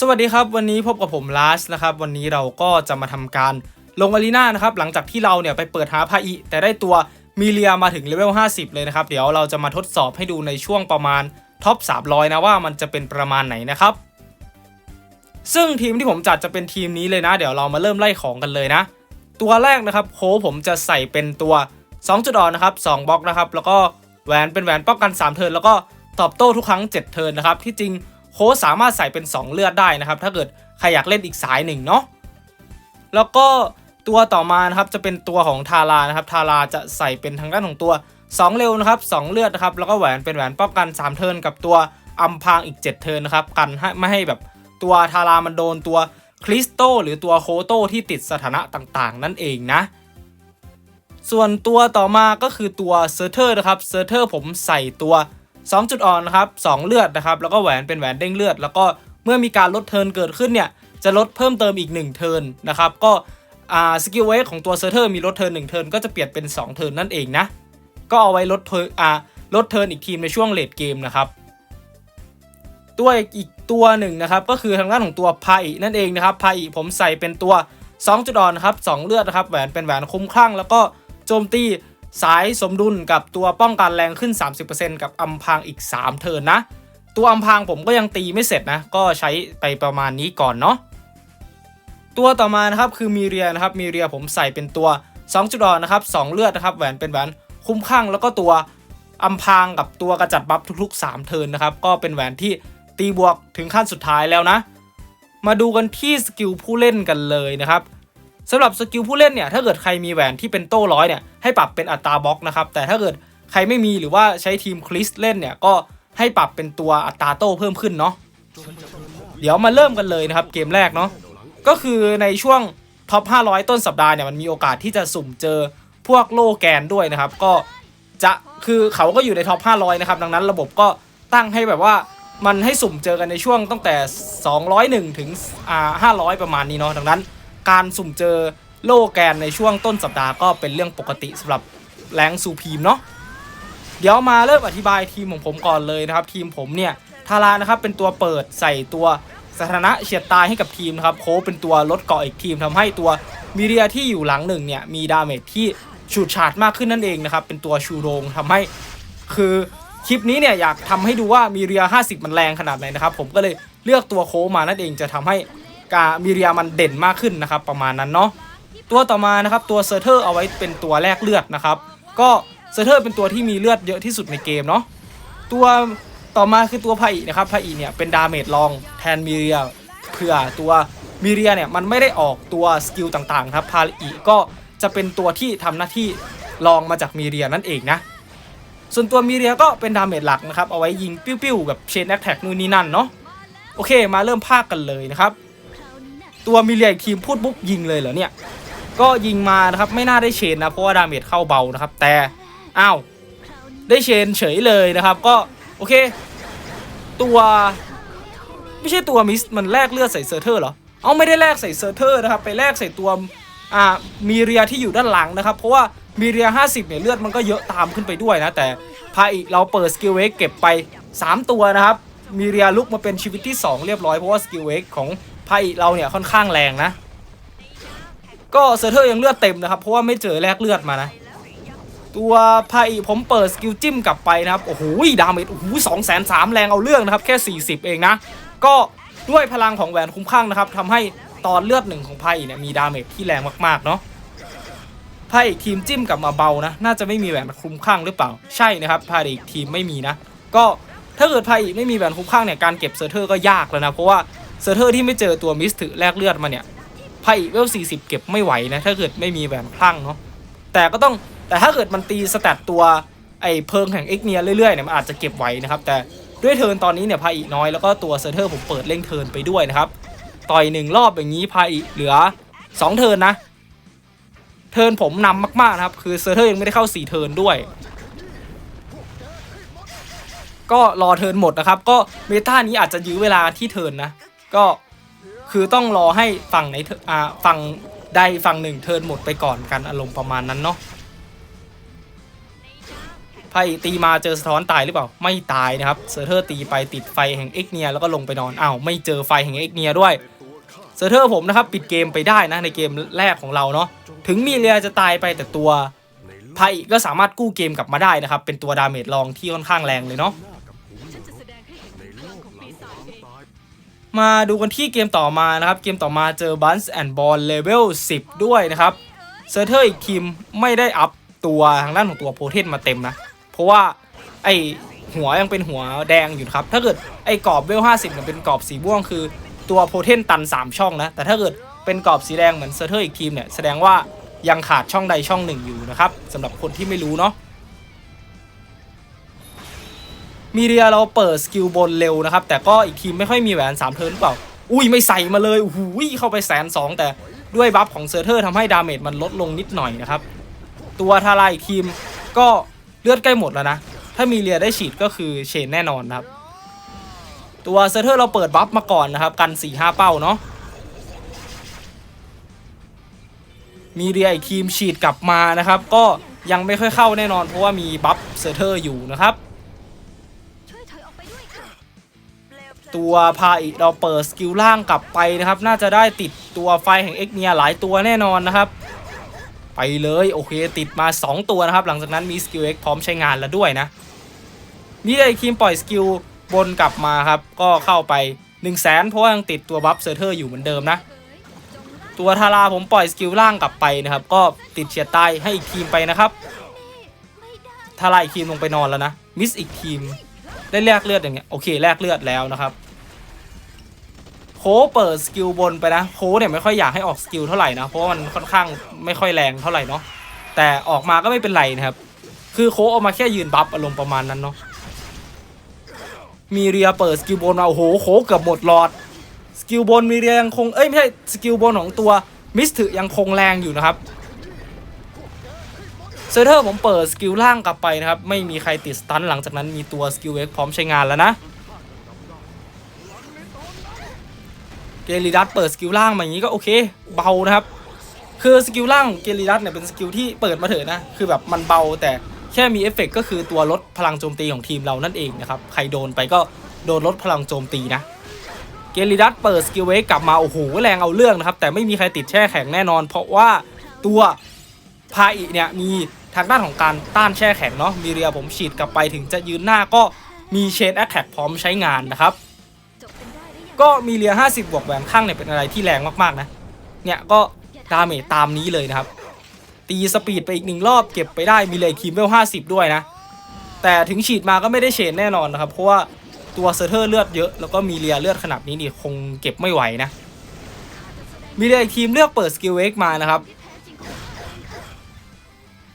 สวัสดีครับ วันนี้พบกับผมลาสนะครับ วันนี้เราก็จะมาทำการลงอารีนานะครับ หลังจากที่เราเนี่ยไปเปิดหาพาอิ แต่ได้ตัวมีเลียมาถึงเลเวล 50 เลยนะครับ เดี๋ยวเราจะมาทดสอบให้ดูในช่วงประมาณท็อป 300 นะว่ามันจะเป็นประมาณไหนนะครับ ซึ่งทีมที่ผมจัดจะเป็นทีมนี้เลยนะ เดี๋ยวเรามาเริ่มไล่ของกันเลยนะ ตัวแรกนะครับโค้ผมจะใส่เป็นตัว 2 จุดอ่อนนะครับ2บล็อกนะครับแล้วก็แหวนเป็นแหวนป้องกัน 3 เทิร์นแล้วก็ตอบโต้ทุกครั้ง 7 เทิร์นนะครับที่จริง โค้ชสามารถใส่เป็น 2 เลือดได้นะครับ ถ้าเกิดใครอยากเล่นอีกสายหนึ่งเนาะแล้วก็ตัวต่อมานะครับจะเป็นตัวของทารานะครับทาราจะใส่เป็นทางด้านของตัว 2 เร็วนะครับ2เลือดนะครับแล้วก็แหวนเป็นแหวนป้องกัน 3 เทิร์นกับตัวอัมพางอีก 7 เทิร์นนะครับกันให้ไม่ให้แบบตัวทารามันโดนตัวคริสโตหรือตัวโคโตที่ติดสถานะต่างๆ นั่นเองนะ ส่วนตัวต่อมาก็คือตัวเซอร์เทอร์นะครับเซอร์เทอร์ผมใส่ตัว 2 จุดอ่อนนะครับ2เลือดนะครับแล้วก็แหวนเป็นแหวนเด้งเลือด แล้วก็เมื่อมีการลดเทิร์นเกิดขึ้นเนี่ยจะลดเพิ่มเติมอีก 1 เทิร์นนะครับก็สกิลเวทของตัวเซอร์เทอร์มีลดเทิร์น1เทิร์นก็จะเปลี่ยนเป็น 2 เทิร์นนั่นเองนะก็เอาไว้ลดเทิร์นอ่าลดเทิร์นอีกทีมในช่วงเลดเกมนะครับตัวอีกตัวหนึ่งนะครับก็คือทางด้านของตัวพาอินั่นเองนะครับพาอิผมใส่เป็นตัว2จุดอ่อนนะครับ2เลือดนะครับแหวนเป็นแหวนคุ้มคลั่ง แล้วก็โจมตี สายสมดุลกับตัวป้องกันแรงขึ้น 30%กับอัมพางอีก 3 เทิร์นนะ ตัวอัมพางผมก็ยังตีไม่เสร็จนะ ก็ใช้ไปประมาณนี้ก่อนเนาะตัวต่อมานะครับคือมีเรียนะครับมีเรียผมใส่เป็นตัว 2 จุดอ่อนนะครับ 2 เลือดนะครับแหวนเป็นแหวนคุ้มคลั่งแล้วก็ตัวอัมพางกับตัวกระจัดบัฟทุกๆ 3 เทิร์นนะครับ ก็เป็นแหวนที่ตีบวกถึงขั้นสุดท้ายแล้วนะ มาดูกันที่สกิลผู้เล่นกันเลยนะครับ สำหรับสกิลผู้เล่นเนี่ยถ้าเกิดใครมีแหวนที่เป็นโต้ร้อยเนี่ยให้ปรับเป็นอัตราบล็อกนะครับแต่ถ้าเกิดใครไม่มีหรือว่าใช้ทีมคริสเล่นเนี่ยก็ให้ปรับเป็นตัวอัตราโต้เพิ่มขึ้นเนาะเดี๋ยวมาเริ่มกันเลยนะครับเกมแรกเนาะก็คือในช่วงท็อป 500 ต้นสัปดาห์เนี่ยมันมีโอกาสที่จะสุ่มเจอพวกโลแกนด้วยนะครับ ก็จะคือเขาก็อยู่ในท็อป 500 นะครับ ดังนั้นระบบก็ตั้งให้แบบว่ามันให้สุ่มเจอกันในช่วงตั้งแต่ 201 ถึงอ่า500 ประมาณนี้เนาะดังนั้น การสุ่มเจอโลแกนในช่วงต้นสัปดาห์ก็เป็นเรื่องปกติสำหรับแรงซูพีมเนาะเดี๋ยวมาเริ่มอธิบายทีมของผมก่อนเลยนะครับ ทีมผมเนี่ยทารานะครับเป็นตัวเปิดใส่ตัวสถานะเฉียดตายให้กับทีมนะครับโคเป็นตัวลดเกาะอีกทีมทำให้ตัวมิเรียที่อยู่หลังหนึ่งเนี่ยมีดาเมจที่ฉูดฉาดมากขึ้นนั่นเองนะครับเป็นตัวชูโรงทำให้คือคลิปนี้เนี่ยอยากทำให้ดูว่ามีเรีย 50 มันแรงขนาดไหนนะครับผมก็เลยเลือกตัวโคมานั่นเองจะทำให้ กามิเรียมันเด่นมากขึ้นนะครับ ประมาณนั้นเนาะตัวต่อมานะครับตัวเซอร์เทอร์เอาไว้เป็นตัวแรกเลือดนะครับ ก็เซอร์เทอร์เป็นตัวที่มีเลือดเยอะที่สุดในเกมเนาะตัวต่อมาคือตัวไพอีนะครับไพอีเนี่ยเป็นดาเมจรองแทนมิเรียเผื่อตัวมิเรียเนี่ยมันไม่ได้ออกตัวสกิลต่างๆครับพาอีก็จะเป็นตัวที่ทำหน้าที่รองมาจากมิเรียนั่นเองนะส่วนตัวมิเรียก็เป็นดาเมจหลักนะครับเอาไว้ยิงปิ้วๆแบบเชนแอคแท็กนู่นนี่นั่นเนาะโอเค มาเริ่มภาคกันเลยนะครับ ตัวมิเลียอีกทีมพูดปุ๊บยิงเลยเหรอเนี่ย ก็ยิงมานะครับไม่น่าได้เชนนะเพราะว่าดาเมจเข้าเบานะครับ แต่อ้าวได้เชนเฉยเลยนะครับ ก็โอเค ตัวไม่ใช่ตัวมิสมันแลกเลือดใส่เซอร์เทอร์เหรอเอาไม่ได้แลกใส่เซอร์เทอร์นะครับไปแลกใส่ตัวอ่ามีเรียที่อยู่ด้านหลังนะครับ เพราะว่ามีเรีย 50 เนี่ยเลือดมันก็เยอะตามขึ้นไปด้วยนะ แต่พาอีกเราเปิดสกิลเวกเก็บไป 3 ตัวนะครับ มีเรียลุกมาเป็นชีวิตที่ 2 เรียบร้อยเพราะว่าสกิลเวกของ ไพ่เราเนี่ยค่อนข้างแรงนะ ก็เซอร์เทอร์ยังเลือดเต็มนะครับ เพราะว่าไม่เจอแลกเลือดมานะ ตัวไพ่ผมเปิดสกิลจิ้มกลับไปนะครับ โอ้โหดาเมจโอ้โหสองแสนสามแรงเอาเรื่องนะครับ แค่ 40 เองนะ ก็ด้วยพลังของแหวนคุ้มข้างนะครับทำให้ตอนเลือดหนึ่งของไพ่เนี่ยมีดาเมจที่แรงมากๆเนาะไพ่อีทีมจิ้มกลับมาเบานะ น่าจะไม่มีแหวนคุ้มข้างหรือเปล่า ใช่นะครับไพ่อีกทีมไม่มีนะ ก็ถ้าเกิดไพ่อีไม่มีแหวนคุ้มข้างเนี่ยการเก็บเซอร์เทอร์ก็ยากแล้วนะ เพราะว่า เซอร์เทอร์ที่ไม่เจอตัวมิสถือแลกเลือดมาเนี่ยไพ่เวล40 เก็บไม่ไหวนะถ้าเกิดไม่มีแหวนคลั่งเนาะแต่ก็ต้องแต่ถ้าเกิดมันตีสแตทตัวไอ้เพิงแห่งเอ็กเนียเรื่อยๆเนี่ยมันอาจจะเก็บไหวนะครับ แต่ด้วยเทิร์นตอนนี้เนี่ยไพ่อีน้อยแล้วก็ตัวเซอร์เทอร์ผมเปิดเร่งเทิร์นไปด้วยนะครับต่อยหนึ่งรอบอย่างนี้ไพ่อีเหลือ 2 เทิร์นนะ เทิร์นผมนำมากๆนะครับ คือเซอร์เทอร์ยังไม่ได้เข้า 4 เทิร์นด้วย ก็รอเทิร์นหมดนะครับ ก็เมตานี้อาจจะยื้อเวลาที่เทิร์นนะ ก็คือต้องรอให้ฝั่งไหนถอ่าฝั่งใดฝั่งหนึ่งเทินหมดไปก่อนกันอารมณ์ประมาณนั้นเนาะพไพ่ตีมาเจอสะท้อนตายหรือเปล่าไม่ตายนะครับเซอร์เทอร์ตีไปติดไฟแห่งเอ็กเนียแล้วก็ลงไปนอนอ้าวไม่เจอไฟแห่งเอ็กเนียด้วยเซอร์เทอร์ผมนะครับปิดเกมไปได้นะในเกมแรกของเราเนาะถึงมีเรียจะตายไปแต่ตัวไพ่ก็สามารถกู้เกมกลับมาได้นะครับเป็นตัวดาเมจรองที่ค่อนข้างแรงเลยเนาะ มาดูกันที่เกมต่อมานะครับ เกมต่อมาเจอ b u n s and Ball Level 10 ด้วยนะครับเซอร์เทอร์อีกทีมไม่ได้อัพตัวทางด้านของตัวโพเทนมาเต็มนะ เพราะว่าไอหัวยังเป็นหัวแดงอยู่ครับ ถ้าเกิดไอกรอบเวล50เนี่ยเป็นกรอบสีม่วงคือตัวโพเทนตัน 3 ช่องนะ แต่ถ้าเกิดเป็นกรอบสีแดงเหมือนเซอร์เทอร์อีกทีมเนี่ยแสดงว่ายังขาดช่องใดช่องหนึ่งอยู่นะครับสำหรับคนที่ไม่รู้เนาะ มีเรียเราเปิดสกิลบนเร็วนะครับ แต่ก็อีกทีมไม่ค่อยมีแหวน3เทิร์นหรือเปล่า อุ้ยไม่ใส่มาเลยโอ้โหเข้าไปแสนสองแต่ด้วยบัฟของเซอร์เทอร์ทำให้ดาเมจมันลดลงนิดหน่อยนะครับ ตัวทารายอีกทีมก็เลือดใกล้หมดแล้วนะ ถ้ามีเรียได้ฉีดก็คือเชนแน่นอนนะครับ ตัวเซอร์เทอร์เราเปิดบัฟมาก่อนนะครับ กัน4-5เป้าเนาะมีเรียอีกทีมฉีดกลับมานะครับ ก็ยังไม่ค่อยเข้าแน่นอนเพราะว่ามีบัฟเซอร์เทอร์อยู่นะครับ ตัวพาอีเราเปิดสกิลล่างกลับไปนะครับ น่าจะได้ติดตัวไฟแห่งเอ็กเนียหลายตัวแน่นอนนะครับ ไปเลยโอเคติดมา 2 ตัวนะครับ หลังจากนั้นมีสกิลเอ็กพร้อมใช้งานแล้วด้วยนะมีไอคิมปล่อยสกิลบนกลับมาครับ ก็เข้าไป 1 0 0 0 0แสนเพราะว่ายังติดตัวบัฟเซอร์เทอร์อยู่เหมือนเดิมนะ ตัวทาราผมปล่อยสกิลล่างกลับไปนะครับ ก็ติดเฉียดตายให้อีกทีมไปนะครับทาราอีกทีมลงไปนอนแล้วนะมิสอีกทีม ได้แลกเลือดอย่างเงี้ยโอเคแลกเลือดแล้วนะครับโคเปิดสกิลบนไปนะโคเนี่ยไม่ค่อยอยากให้ออกสกิลเท่าไหร่นะเพราะว่ามันค่อนข้างไม่ค่อยแรงเท่าไหร่เนาะแต่ออกมาก็ไม่เป็นไรนะครับ คือโคเอามาแค่ยืนบัฟอารมณ์ประมาณนั้นเนาะมีเรียเปิดสกิลบนมาโอ้โหโคเกือบหมดหลอดสกิลบนมีเรียยังคงเอ้ยไม่ใช่สกิลบนของตัวมิสถือยังคงแรงอยู่นะครับ เซอร์เทอร์ผมเปิดสกิลล่างกลับไปนะครับ ไม่มีใครติดสตันหลังจากนั้นมีตัวสกิลเอ็กพร้อมใช้งานแล้วนะ เกลิดัสเปิดสกิลล่างมาอย่างนี้ก็โอเคเบานะครับ คือสกิลล่างเกลิดัสเนี่ยเป็นสกิลที่เปิดมาเถอะนะ คือแบบมันเบาแต่แค่มีเอฟเฟกต์ก็คือตัวลดพลังโจมตีของทีมเรานั่นเองนะครับ ใครโดนไปก็โดนลดพลังโจมตีนะเกลิดัสเปิดสกิลเวกกลับมาโอ้โหแรงเอาเรื่องนะครับ แต่ไม่มีใครติดแช่แข็งแน่นอน เพราะว่าตัวพาอิเนี่ยมี ทางด้านของการต้านแช่แข็งเนาะมีเรียผมฉีดกลับไปถึงจะยืนหน้าก็มีเชนแอคแท็กพร้อมใช้งานนะครับ ก็มีเรีย 50 บวกแหวนข้างเนี่ยเป็นอะไรที่แรงมากๆนะ เนี่ยก็ดาเมจตามนี้เลยนะครับ ตีสปีดไปอีกหนึ่งรอบเก็บไปได้มีเลยคีมเวล50 ด้วยนะ แต่ถึงฉีดมาก็ไม่ได้เชนแน่นอนนะครับ เพราะว่าตัวเซอร์เทอร์เลือดเยอะแล้วก็มีเรียเลือดขนาดนี้นี่คงเก็บไม่ไหวนะมีเรียอีกทีมเลือกเปิดสกิลเอ็กมานะครับ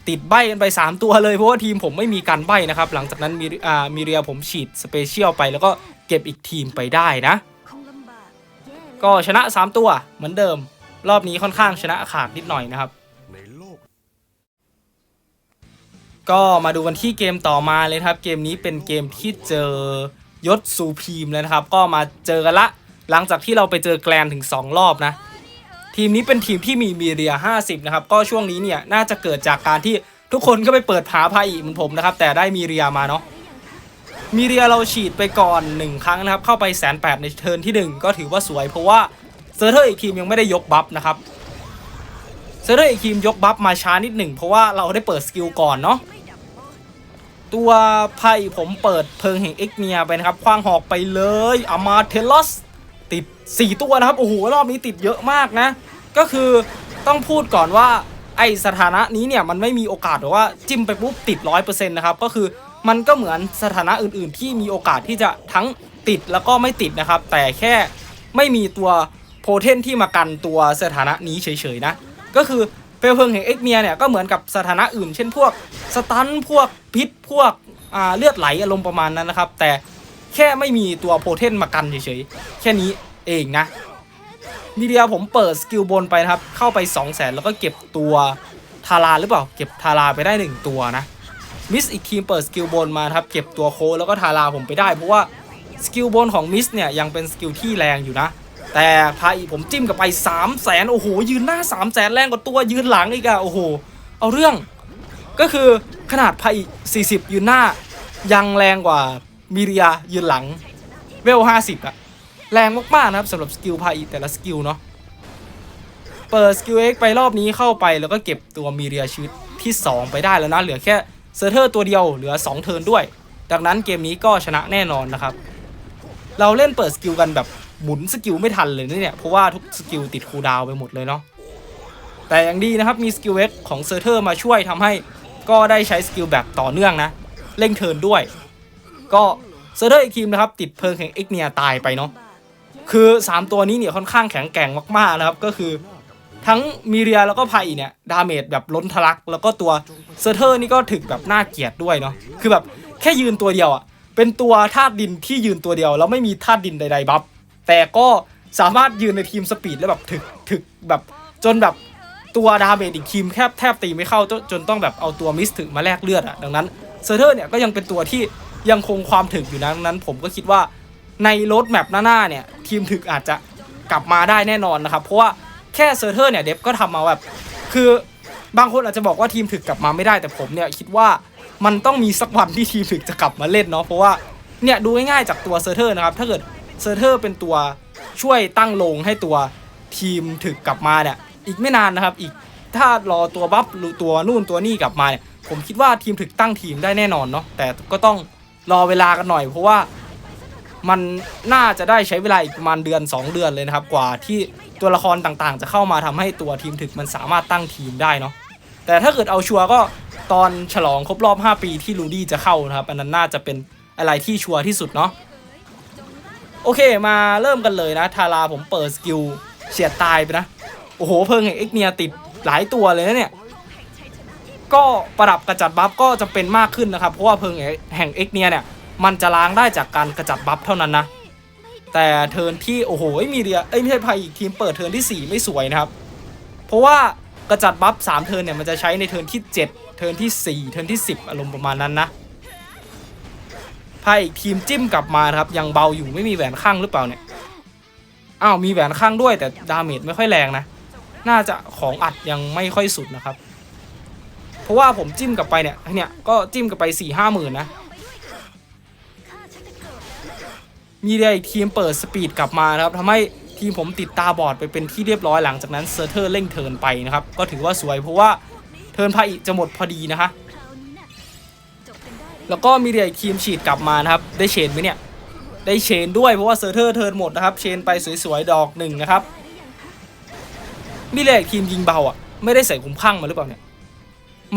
ติดใบกันไป 3 ตัวเลยเพราะว่าทีมผมไม่มีการใบนะครับ หลังจากนั้นมีอ่ามีเรียผมฉีดสเปเชียลไปแล้วก็เก็บอีกทีมไปได้นะ ก็ชนะ 3 ตัวเหมือนเดิม รอบนี้ค่อนข้างชนะขาดนิดหน่อยนะครับก็มาดูกันที่เกมต่อมาเลยครับ เกมนี้เป็นเกมที่เจอยศซูพีมเลยนะครับ ก็มาเจอกันละ หลังจากที่เราไปเจอแกลนถึง 2 รอบนะ ทีมนี้เป็นทีมที่มีมีเรีย 50 นะครับ ก็ช่วงนี้เนี่ยน่าจะเกิดจากการที่ทุกคนก็ไปเปิดผาพาอีเหมือนผมนะครับ แต่ได้มีเรียมาเนาะมีเรียเราฉีดไปก่อน 1 ครั้งนะครับ เข้าไปแสนแปดในเทิร์นที่ 1 ก็ถือว่าสวยเพราะว่าเซอร์เทอร์อีกทีมยังไม่ได้ยกบัฟนะครับเซอร์เทอร์อีกทีมยกบัฟมาช้านิดหนึ่งเพราะว่าเราได้เปิดสกิลก่อนเนาะตัวไพ่ผมเปิดเพลิงแห่งเอ็กเนียไปนะครับคว้างหอกไปเลยอามาเทลอส ติด 4 ตัวนะครับ โอ้โห รอบนี้ติดเยอะมากนะ ก็คือต้องพูดก่อนว่าไอสถานะนี้เนี่ยมันไม่มีโอกาสหรือว่าจิ้มไปปุ๊บติด 100%นะครับ ก็คือมันก็เหมือนสถานะอื่นๆ ที่มีโอกาสที่จะทั้งติดแล้วก็ไม่ติดนะครับ แต่แค่ไม่มีตัวโพเทนที่มากันตัวสถานะนี้เฉยๆนะ ก็คือเปลวเพลิงแห่งเอ็กเนียเนี่ยก็เหมือนกับสถานะอื่น เช่นพวกสตันพวกพิษพวกเลือดไหลอารมณ์ประมาณนั้นนะครับ แต่ แค่ไม่มีตัวโพเทนมากันเฉยๆ แค่นี้เองนะมีเดียผมเปิดสกิลบนไปนะครับ เข้าไป 2 0 0แสนแล้วก็เก็บตัวทาราหรือเปล่า เก็บทาราไปได้ 1 ตัวนะ มิสอีกทีมเปิดสกิลบนมาครับ เก็บตัวโคแล้วก็ทาราผมไปได้ เพราะว่าสกิลบนของมิสเนี่ยยังเป็นสกิลที่แรงอยู่นะ แต่พาอีผมจิ้มกับไป3 0 0แสนโอ้โห ยืนหน้า 3 0 0แสนแรงกว่าตัวยืนหลังอีกอะโอ้โห เอาเรื่อง ก็คือขนาดพาอี40 ยืนหน้ายังแรงกว่า มิเรียยืนหลังเวล50อะแรงมากๆนะครับสำหรับสกิลพาอีแต่ละสกิลเนาะเปิดสกิล X ไปรอบนี้เข้าไปแล้วก็เก็บตัวมิเรียชีวิตที่ 2 ไปได้แล้วนะเหลือแค่เซอร์เทอร์ตัวเดียวเหลือ 2 เทิร์นด้วย ดังนั้นเกมนี้ก็ชนะแน่นอนนะครับ เราเล่นเปิดสกิลกันแบบหมุนสกิลไม่ทันเลยนะเนี่ยเพราะว่าทุกสกิลติดคูลดาวไปหมดเลยเนาะแต่อย่างดีนะครับมีสกิลเวกของเซอร์เทอร์มาช่วยทำให้ก็ได้ใช้สกิลแบบต่อเนื่องนะเร่งเทิร์นด้วย ก็เซอร์เทอร์อีกทีมนะครับติดเพลิงแห่งเอ็กเนียตายไปเนาะคือ 3 ตัวนี้เนี่ยค่อนข้างแข็งแกร่งมากๆนะครับก็คือทั้งมีเรียแล้วก็ไพเนี่ยดาเมจแบบล้นทะลัก แล้วก็ตัวเซอร์เทอร์นี่ก็ถึกแบบน่าเกลียดด้วยเนาะคือแบบแค่ยืนตัวเดียวอะ่ะเป็นตัวธาตุดินที่ยืนตัวเดียว แล้วไม่มีธาตุดินใดๆบัฟแต่ก็สามารถยืนในทีมสปีดแล้วแบบถึกถึกแบบจนแบบตัวดาเมจอีกทีมแทบแทบตีไม่เข้าจนต้องแบบเอาตัวมิสถึกมาแลกเลือดอะ่ะดังนั้นเซอร์เทอร์เนี่ยก็ยังเป็นตัวที่ ยังคงความถึกอยู่นะนั้น ผมก็คิดว่าในรถแมปหน้าๆเนี่ยทีมถึกอาจจะกลับมาได้แน่นอนนะครับเพราะว่าแค่เซอร์เทอร์เนี่ยเดฟก็ทำมาแบบ คือบางคนอาจจะบอกว่าทีมถึกกลับมาไม่ได้แต่ผมเนี่ยคิดว่ามันต้องมีสักวันที่ทีมถึกจะกลับมาเล่นเนาะเพราะว่าเนี่ยดูง่ายๆจากตัวเซอร์เทอร์นะครับถ้าเกิดเซอร์เทอร์เป็นตัวช่วยตั้งลงให้ตัวทีมถึกกลับมาเนี่ยอีกไม่นานนะครับอีกถ้ารอตัวบัฟหรือตัวนู่นตัวนี่กลับมาเนี่ยผมคิดว่าทีมถึกตั้งทีมได้แน่นอนเนาะแต่ก็ต้อง รอเวลากันหน่อยเพราะว่ามันน่าจะได้ใช้เวลาอีกประมาณเดือน 2 เดือนเลยนะครับกว่าที่ตัวละครต่างๆ จะเข้ามาทำให้ตัวทีมถึกมันสามารถตั้งทีมได้เนาะแต่ถ้าเกิดเอาชัวร์ก็ตอนฉลองครบรอบ 5 ปีที่ลูดี้จะเข้านะครับ อันนั้นน่าจะเป็นอะไรที่ชัวร์ที่สุดเนาะโอเคมาเริ่มกันเลยนะ ทาราผมเปิดสกิลเฉียดตายไปนะ โอ้โหเพิ่งแห่งเอ็กเนียติดหลายตัวเลยนะเนี่ย ก็ประดับกระจัดบัฟก็จะเป็นมากขึ้นนะครับ เพราะว่าเพิงแห่งเอ็กเนียเนี่ยมันจะล้างได้จากการกระจัดบัฟเท่านั้นนะ แต่เทินที่โอ้โหมีเรียเอ้ยไม่ใช่พายอีกทีมเปิดเทินที่ 4 ไม่สวยนะครับ เพราะว่ากระจัดบัฟ3เทินเนี่ยมันจะใช้ในเทินที่ 7 เทินที่ 4 เทินที่ 10 อารมณ์ประมาณนั้นนะพายอีกทีมจิ้มกลับมาครับยังเบาอยู่ไม่มีแหวนข้างหรือเปล่าเนี่ยอ้าวมีแหวนข้างด้วยแต่ดาเมจไม่ค่อยแรงนะ น่าจะของอัดยังไม่ค่อยสุดนะครับ เพราะว่าผมจิ้มกลับไปเนี่ยเนี่ยก็จิ้มกลับไป4ี่ห้าหมื่นนะ มีเดียอีกทีมเปิดสปีดกลับมานะครับทำให้ทีมผมติดตาบอดไปเป็นที่เรียบร้อยหลังจากนั้นเซอร์เทอร์เร่งเทินไปนะครับ ก็ถือว่าสวยเพราะว่าเทินพาอิจะหมดพอดีนะคะ แล้วก็มีเดียทีมฉีดกลับมานะครับ ได้เชนไหมเนี่ย ได้เชนด้วยเพราะว่าเซอร์เทอร์เทินหมดนะครับ เชนไปสวยๆดอกหนึ่งนะครับ มีเดียทีมยิงเบาอะ ไม่ได้ใส่คุ้มข้างมาหรือเปล่าเนี่ย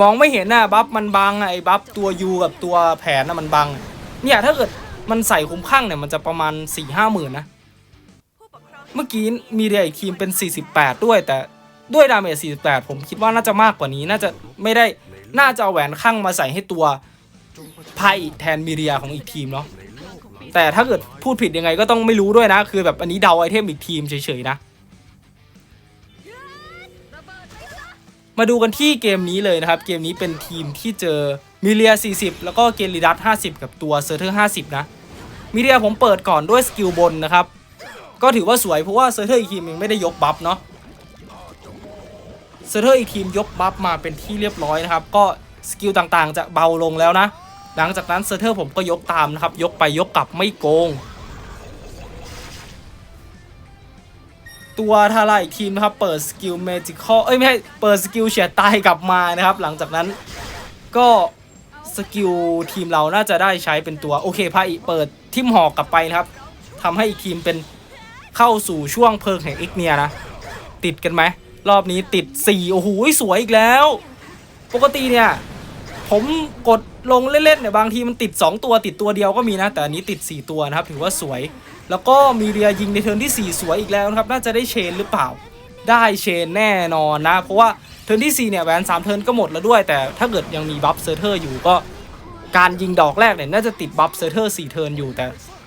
มองไม่เห็นนะบัฟมันบังอะไอ้บัฟตัวยูกับตัวแผนนะมันบัง เนี่ยถ้าเกิดมันใส่คุ้มข้างเนี่ยมันจะประมาณ4ี่ห้าหมื่นนะ เมื่อกี้มีเดียอีกทีมเป็น 48 ด้วย แต่ด้วยดาเมจ48 ผมคิดว่าน่าจะมากกว่านี้น่าจะไม่ได้น่าจะเอาแหวนข้างมาใส่ให้ตัวไพ่แทนมีเดียของอีกทีมเนาะแต่ถ้าเกิดพูดผิดยังไงก็ต้องไม่รู้ด้วยนะ คือแบบอันนี้เดาไอเทมอีกทีมเฉยๆนะ มาดูกันที่เกมนี้เลยนะครับ เกมนี้เป็นทีมที่เจอมิเลีย 40 แล้วก็เกลิดัส50 กับตัวเซอร์เทอร์50 นะ มิเลียผมเปิดก่อนด้วยสกิลบนนะครับ ก็ถือว่าสวยเพราะว่าเซอร์เทอร์อีกทีมยังไม่ได้ยกบัฟเนาะ เซอร์เทอร์อีกทีมยกบัฟมาเป็นที่เรียบร้อยนะครับ ก็สกิลต่างๆ จะเบาลงแล้วนะ หลังจากนั้นเซอร์เทอร์ผมก็ยกตามนะครับ ยกไปยกกลับไม่โกง ตัวทาราอีกทีมนะครับ เปิดสกิลเมจิคอลเอ้ยไม่ใช่เปิดสกิลเฉียดตายกลับมานะครับ หลังจากนั้นก็สกิลทีมเราน่าจะได้ใช้เป็นตัว โอเคพาอีเปิดทิมหอกกลับไปนะครับทำให้อีกทีมเป็นเข้าสู่ช่วงเพลิงแห่งอิกเนียนะ ติดกันไหม รอบนี้ติด 4 โอ้โห สวยอีกแล้ว ปกติเนี่ย ผมกด ลงเล่นๆเนี่ยบางทีมันติด 2 ตัวติดตัวเดียวก็มีนะ แต่อันนี้ติด 4 ตัวนะครับ ถือว่าสวย แล้วก็มีเรียยิงในเทิร์นที่ 4 สวยอีกแล้วนะครับ น่าจะได้เชนหรือเปล่า ได้เชนแน่นอนนะ เพราะว่าเทิร์นที่ 4 เนี่ยแหวน3เทิร์นก็หมดแล้วด้วย แต่ถ้าเกิดยังมีบัฟเซอร์เทอร์อยู่ก็ การยิงดอกแรกเนี่ยน่าจะติดบัฟเซอร์เทอร์4เทิร์นอยู่แต่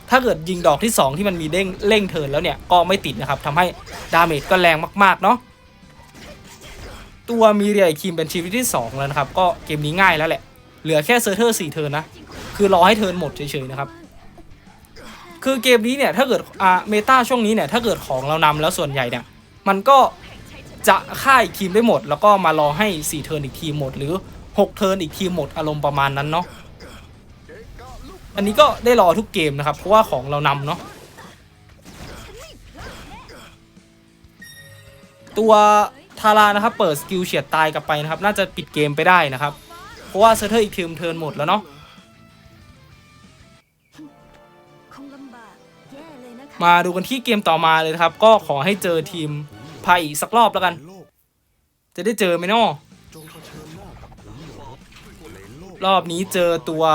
ถ้าเกิดยิงดอกที่ 2 ที่มันมีเด้งเร่งเทิร์นแล้วเนี่ยก็ไม่ติดนะครับทำให้ดาเมจก็แรงมากๆเนาะตัวมีเรียอีกทีมเป็นชีวิตที่ 2 แล้วนะครับ ก็เกมนี้ง่ายแล้วแหละ เหลือแค่เซอร์เทอร์4เทิร์นนะ คือรอให้เทิร์นหมดเฉยๆนะครับ คือเกมนี้เนี่ยถ้าเกิดอ่าเมตาช่วงนี้เนี่ยถ้าเกิดของเรานำแล้วส่วนใหญ่เนี่ยมันก็จะฆ่าอีกทีมได้หมด แล้วก็มารอให้4เทิร์นอีกทีหมด หรือ6เทิร์นอีกทีหมดอารมณ์ประมาณนั้นเนาะอันนี้ก็ได้รอทุกเกมนะครับ เพราะว่าของเรานำเนาะตัวทารานะครับ เปิดสกิลเฉียดตายกลับไปนะครับ น่าจะปิดเกมไปได้นะครับ เพราะว่าเซอร์เทอร์อีกทีมเทิร์นหมดแล้วเนาะมาดูกันที่เกมต่อมาเลยครับ ก็ขอให้เจอทีมไพ่อีกสักรอบแล้วกัน จะได้เจอไหมเนาะรอบนี้เจอตัว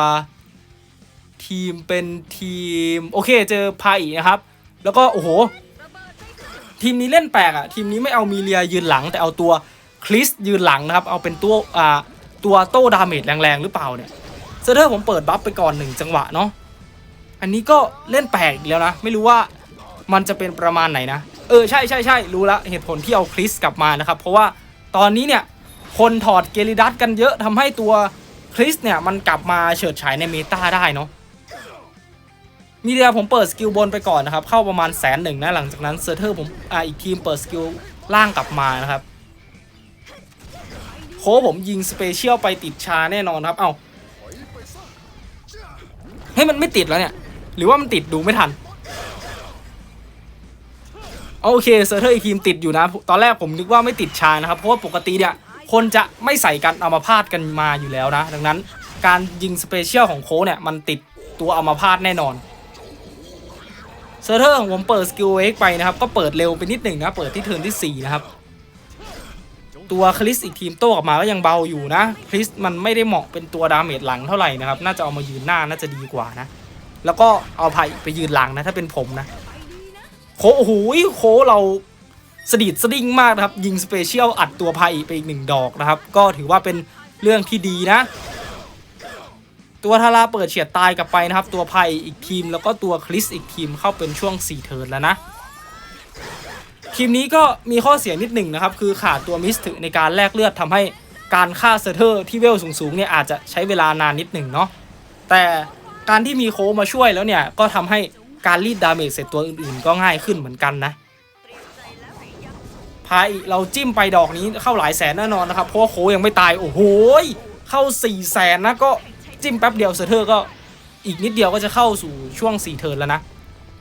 ทีมเป็นทีม โอเคเจอไพ่นะครับ แล้วก็โอ้โห ทีมนี้เล่นแปลกอะทีมนี้ไม่เอามีเลียยืนหลัง แต่เอาตัวคริสยืนหลังนะครับ เอาเป็นตัวอ่า ตัวโต้ดาเมจแรงๆ หรือเปล่าเนี่ยเซอร์เทอร์ผมเปิดบัฟไปก่อนหนึ่งจังหวะเนาะอันนี้ก็เล่นแปลกอีกแล้วนะ ไม่รู้ว่ามันจะเป็นประมาณไหนนะ เออ ใช่ใช่ใช่รู้ละเหตุผลที่เอาคริสกลับมานะครับ เพราะว่าตอนนี้เนี่ย คนถอดเกลิดัสกันเยอะทำให้ตัวคริสเนี่ย มันกลับมาเฉิดฉายในเมตาได้เนาะมีเดียผมเปิดสกิลบนไปก่อนนะครับ เข้าประมาณแสนหนึ่งนะ หลังจากนั้นเซอร์เทอร์ผมอ่าอีกทีมเปิดสกิลล่างกลับมานะครับ ค้ชผมยิงสเปเชียลไปติดชาแน่นอนครับ เอ้าเฮ้มันไม่ติดแล้วเนี่ย หรือว่ามันติดดูไม่ทัน โอเคเซอร์เทอร์อีกทีมติดอยู่นะ ตอนแรกผมนึกว่าไม่ติดชานะครับ เพราะว่าปกติเนี่ย คนจะไม่ใส่กันเอามาพาดกันมาอยู่แล้วนะ ดังนั้นการยิงสเปเชียลของโค้ชเนี่ย มันติดตัวเอามาพาดแน่นอนเซอร์เทอร์ของผมเปิดสกิลเอ็กไปนะครับ ก็เปิดเร็วไปนิดหนึ่งนะ เปิดที่เทิร์นที่ 4 นะครับ ตัวคริสอีกทีมโต้กลับมาก็ยังเบาอยู่นะคริสมันไม่ได้เหมาะเป็นตัวดาเมจหลังเท่าไหร่นะครับ น่าจะเอามายืนหน้าน่าจะดีกว่านะ แล้วก็เอาไผ่ไปยืนหลังนะ ถ้าเป็นผมนะ โคโอ้โหโคเราสะดิดสะดิ้งมากนะครับ ยิงสเปเชียลอัดตัวไผ่ไปอีกหนึ่งดอกนะครับ ก็ถือว่าเป็นเรื่องที่ดีนะ ตัวทาราเปิดเฉียดตายกลับไปนะครับ ตัวไผ่อีกทีมแล้วก็ตัวคริสอีกทีมเข้าเป็นช่วง4เทิร์นแล้วนะ ทีมนี้ก็มีข้อเสียนิดหนึ่งนะครับ คือขาดตัวมิสถือในการแลกเลือดทำให้การฆ่าเซอร์เทอร์ที่เวลสูงๆเนี่ยอาจจะใช้เวลานานนิดหนึ่งเนาะแต่การที่มีโคมาช่วยแล้วเนี่ย ก็ทำให้การรีดดาเมจเสร็จตัวอื่นๆ ก็ง่ายขึ้นเหมือนกันนะพายเราจิ้มไปดอกนี้เข้าหลายแสนแน่นอนนะครับ เพราะว่าโคยังไม่ตายโอ้โหเข้า4ี่แสนนะก็จิ้มแป๊บเดียวเซอร์เทอร์ก็อีกนิดเดียวก็จะเข้าสู่ช่วง4เทิร์นแล้วนะ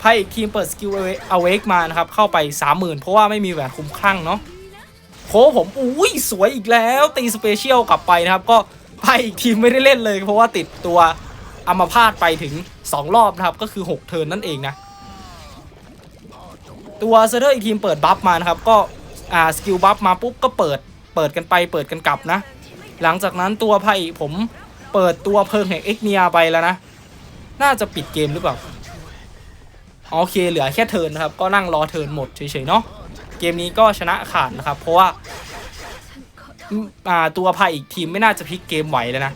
ไพ่อีกทีมเปิดสกิลเอาเวกมานะครับ เข้าไป 30,000 เพราะว่าไม่มีแหวนคุ้มคลั่งเนาะโคผมอุ้ยสวยอีกแล้ว ตีสเปเชียลกลับไปนะครับ ก็ไพ่อีกทีมไม่ได้เล่นเลย เพราะว่าติดตัวอัมาพาตไปถึง 2 รอบนะครับ ก็คือ 6 เทิร์นนั่นเองนะ ตัวเซเทอร์อีกทีมเปิดบัฟมานะครับ ก็อ่าสกิลบัฟมาปุ๊บก็เปิดเปิดกันไปเปิดกันกลับนะ หลังจากนั้นตัวไพ่ผมเปิดตัวเพิงแห่งเอ็กเนียไปแล้วนะ น่าจะปิดเกมหรือเปล่า โอเคเหลือแค่เทิร์นนะครับ ก็นั่งรอเทิร์นหมดเฉยๆเนาะเกมนี้ก็ชนะขาดนะครับ เพราะว่าตัวพายอีกทีมไม่น่าจะพลิกเกมไหวแล้วนะ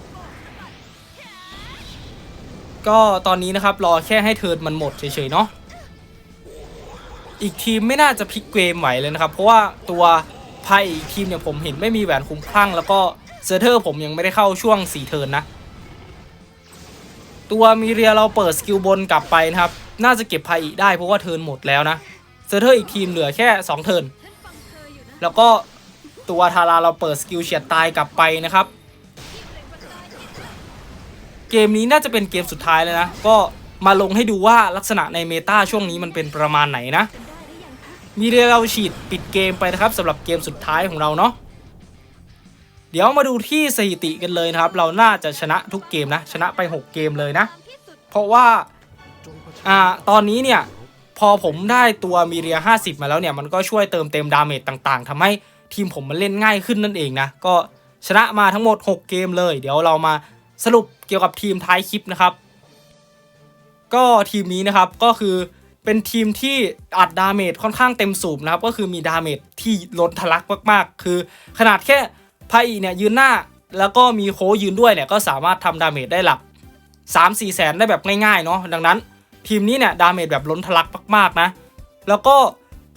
ก็ตอนนี้นะครับรอแค่ให้เทิร์นมันหมดเฉยๆเนาะอีกทีมไม่น่าจะพลิกเกมไหวเลยนะครับ เพราะว่าตัวพายอีกทีมเนี่ยผมเห็นไม่มีแหวนคุ้มคลั่งแล้วก็เซอร์เทอร์ผมยังไม่ได้เข้าช่วง4เทิร์นนะ ตัวมีเรียเราเปิดสกิลบนกลับไปนะครับ น่าจะเก็บไพอีได้เพราะว่าเทินหมดแล้วนะเซอร์เทอร์อีกทีมเหลือแค่ 2 เทินแล้วก็ตัวทาราเราเปิดสกิลเฉียดตายกลับไปนะครับ เกมนี้น่าจะเป็นเกมสุดท้ายแล้วนะ ก็มาลงให้ดูว่าลักษณะในเมตาช่วงนี้มันเป็นประมาณไหนนะ มีเรียเราฉีดปิดเกมไปนะครับสำหรับเกมสุดท้ายของเราเนาะเดี๋ยวมาดูที่สถิติกันเลยนะครับ เราน่าจะชนะทุกเกมนะ ชนะไป 6 เกมเลยนะ เพราะว่า อ่าตอนนี้เนี่ยพอผมได้ตัวมีเรีย 50 มาแล้วเนี่ย มันก็ช่วยเติมเต็มดาเมจต่างๆทำให้ทีมผมมันเล่นง่ายขึ้นนั่นเองนะ ก็ชนะมาทั้งหมด 6 เกมเลย เดี๋ยวเรามาสรุปเกี่ยวกับทีมท้ายคลิปนะครับ ก็ทีมนี้นะครับก็คือเป็นทีมที่อัดดาเมจค่อนข้างเต็มสูบนะครับ ก็คือมีดาเมจที่ล้นทะลักมากๆ คือขนาดแค่ไพ่เนี่ยยืนหน้าแล้วก็มีโคยืนด้วยเนี่ยก็สามารถทำดาเมจได้หลัก 3 4 แสนได้แบบง่ายๆเนาะดังนั้น ทีมนี้เนี่ยดาเมจแบบล้นทะลักมากๆนะ แล้วก็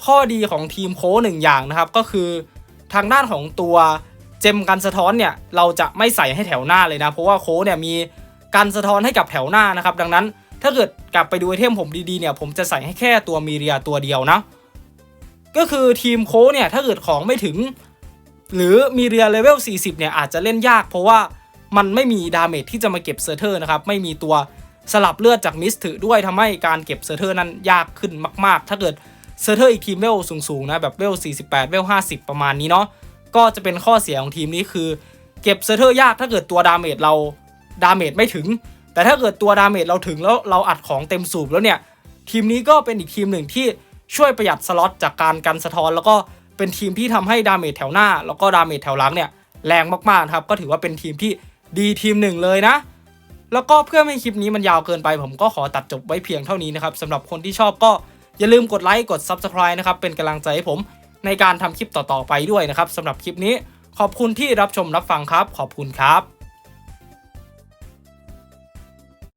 ข้อดีของทีมโค้หนึ่งอย่างนะครับ ก็คือทางด้านของตัวเจมกันสะท้อนเนี่ยเราจะไม่ใส่ให้แถวหน้าเลยนะ เพราะว่าโค้เนี่ยมีการสะท้อนให้กับแถวหน้านะครับ ดังนั้นถ้าเกิดกลับไปดูไอเทมผมดีๆเนี่ยผมจะใส่ให้แค่ตัวมีเรียตัวเดียวนะ ก็คือทีมโค้เนี่ยถ้าเกิดของไม่ถึง หรือมีเรียเลเวล40เนี่ยอาจจะเล่นยาก เพราะว่ามันไม่มีดาเมจที่จะมาเก็บเซอร์เทอร์นะครับไม่มีตัว สลับเลือดจากมิสถือด้วยทำให้การเก็บเซอร์เทอร์นั้นยากขึ้นมาก ๆ ถ้าเกิดเซอร์เทอร์อีกทีมเวลสูง ๆ นะ แบบเวล 48 เวล 50 ประมาณนี้เนาะก็จะเป็นข้อเสียของทีมนี้คือ เก็บเซอร์เทอร์ยากถ้าเกิดตัวดาเมจเราดาเมจไม่ถึง แต่ถ้าเกิดตัวดาเมจเราถึงแล้วเราอัดของเต็มสูบแล้วเนี่ยทีมนี้ก็เป็นอีกทีมหนึ่งที่ช่วยประหยัดสล็อตจากการกันสะท้อนแล้วก็เป็นทีมที่ทำให้ดาเมจแถวหน้า แล้วก็ดาเมจแถวหลังเนี่ยแรงมากๆครับก็ถือว่าเป็นทีมที่ดีทีมหนึ่งเลยนะ แล้วก็เพื่อไม่ให้คลิปนี้มันยาวเกินไป ผมก็ขอตัดจบไว้เพียงเท่านี้นะครับสำหรับคนที่ชอบก็อย่าลืมกดไลค์กด Subscribe นะครับเป็นกำลังใจให้ผมในการทำคลิปต่อๆไปด้วยนะครับสำหรับคลิปนี้ ขอบคุณที่รับชมรับฟังครับ ขอบคุณครับ